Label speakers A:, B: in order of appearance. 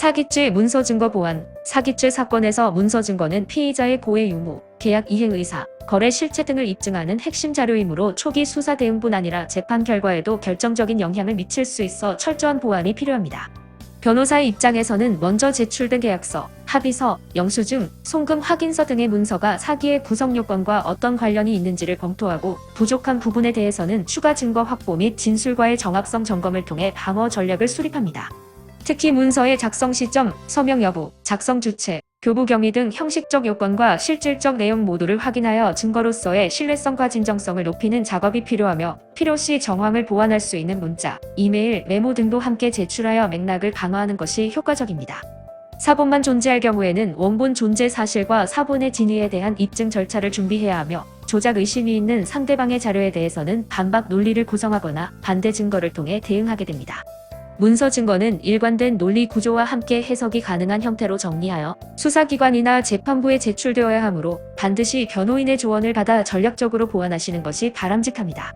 A: 사기죄 문서 증거 보완 사기죄 사건에서 문서 증거는 피의자의 고해 유무, 계약 이행 의사, 거래 실체 등을 입증하는 핵심 자료이므로 초기 수사 대응뿐 아니라 재판 결과에도 결정적인 영향을 미칠 수 있어 철저한 보완이 필요합니다. 변호사의 입장에서는 먼저 제출된 계약서, 합의서, 영수증, 송금 확인서 등의 문서가 사기의 구성 요건과 어떤 관련이 있는지를 검토하고 부족한 부분에 대해서는 추가 증거 확보 및 진술과의 정합성 점검을 통해 방어 전략을 수립합니다. 특히 문서의 작성 시점, 서명 여부, 작성 주체, 교부 경위 등 형식적 요건과 실질적 내용 모두를 확인하여 증거로서의 신뢰성과 진정성을 높이는 작업이 필요하며 필요시 정황을 보완할 수 있는 문자, 이메일, 메모 등도 함께 제출하여 맥락을 강화하는 것이 효과적입니다. 사본만 존재할 경우에는 원본 존재 사실과 사본의 진위에 대한 입증 절차를 준비해야 하며 조작 의심이 있는 상대방의 자료에 대해서는 반박 논리를 구성하거나 반대 증거를 통해 대응하게 됩니다. 문서 증거는 일관된 논리 구조와 함께 해석이 가능한 형태로 정리하여 수사기관이나 재판부에 제출되어야 하므로 반드시 변호인의 조언을 받아 전략적으로 보완하시는 것이 바람직합니다.